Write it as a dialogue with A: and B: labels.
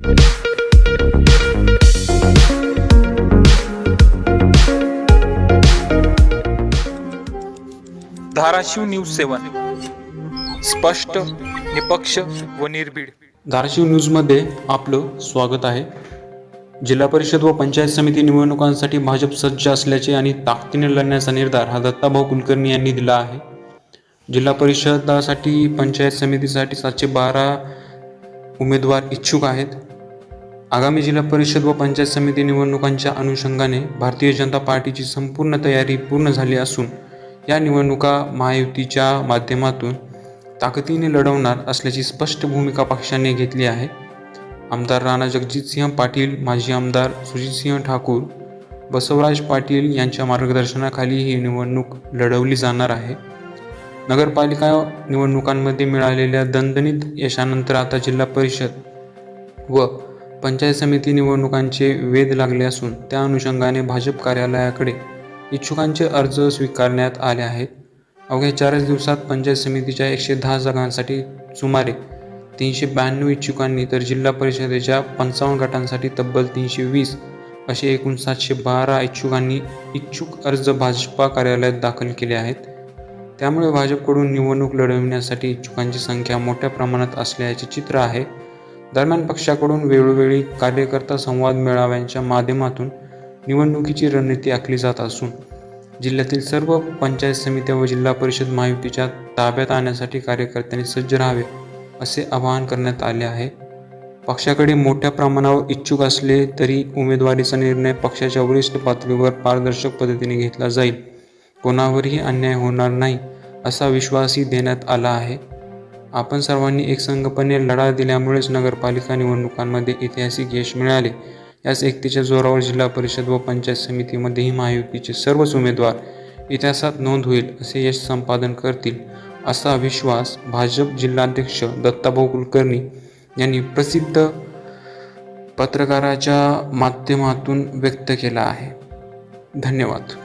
A: Dharashiv news सेवन. स्पष्ट निपक्ष व निर्भीड.
B: धाराशिव न्यूजमध्ये आपलं स्वागत आहे. जिल्हा परिषद व पंचायत समिती निवडणुकांसाठी भाजप सज्ज असल्याचे आणि ताकदीने लढण्याचा निर्धार हा दत्ताभाऊ कुलकर्णी यांनी दिला आहे. जिल्हा परिषदासाठी पंचायत समितीसाठी सातशे बारा उमेदवार इच्छुक आहेत. आगामी जिल्हा परिषद व पंचायत समिती निवडणुकांच्या अनुषंगाने भारतीय जनता पार्टीची संपूर्ण तयारी पूर्ण झाली असून या निवडणुका महायुतीच्या माध्यमातून ताकदीने लढवणार असल्याची स्पष्ट भूमिका पक्षाने घेतली आहे. आमदार राणा जगजितसिंह पाटील माजी आमदार सुजितसिंह ठाकूर बसवराज पाटील यांच्या मार्गदर्शनाखाली ही निवडणूक लढवली जाणार आहे. नगरपालिका निवडणुकांमध्ये मिळालेल्या दणदणीत यशानंतर आता जिल्हा परिषद व पंचायत समिती निवडणुकांचे वेध लागले असून त्या अनुषंगाने भाजप कार्यालयाकडे इच्छुकांचे अर्ज स्वीकारण्यात आले आहेत. अवघ्या चारच दिवसात पंचायत समितीच्या एकशे दहा जागांसाठी सुमारे तीनशे ब्याण्णव इच्छुकांनी तर जिल्हा परिषदेच्या पंचावन्न गटांसाठी तब्बल तीनशे वीस असे एकूण सातशे बारा इच्छुकांनी इच्छुक अर्ज भाजपा कार्यालयात दाखल केले आहेत. त्यामुळे भाजपकडून निवडणूक लढविण्यासाठी इच्छुकांची संख्या मोठ्या प्रमाणात असल्याचे चित्र आहे. दरम्यान पक्षाकडून वेळोवेळी कार्यकर्ता संवाद मेळाव्यांच्या माध्यमातून निवडणुकीची रणनीती आखली जात असून जिल्ह्यातील सर्व पंचायत समित्या व जिल्हा परिषद महायुतीच्या ताब्यात आणण्यासाठी कार्यकर्त्यांनी सज्ज राहावे असे आवाहन करण्यात आले आहे. पक्षाकडे मोठ्या प्रमाणावर इच्छुक असले तरी उमेदवारीचा निर्णय पक्षाच्या वरिष्ठ पातळीवर पारदर्शक पद्धतीने घेतला जाईल. कोणावरही अन्याय होणार नाही असा विश्वासही देण्यात आला आहे. आपण सर्वांनी एकसंघपणे लढा दिल्यामुळेच नगरपालिका निवडणुकांमध्ये ऐतिहासिक यश मिळाले. याच एकतेच्या जोरावर जिल्हा परिषद व पंचायत समितीमध्येही महायुतीचे सर्वच उमेदवार इतिहासात नोंद होईल असे यश संपादन करतील असा विश्वास भाजप जिल्हाध्यक्ष दत्ताभाऊ कुलकर्णी यांनी प्रसिद्ध पत्रकाराच्या माध्यमातून व्यक्त केला आहे. धन्यवाद.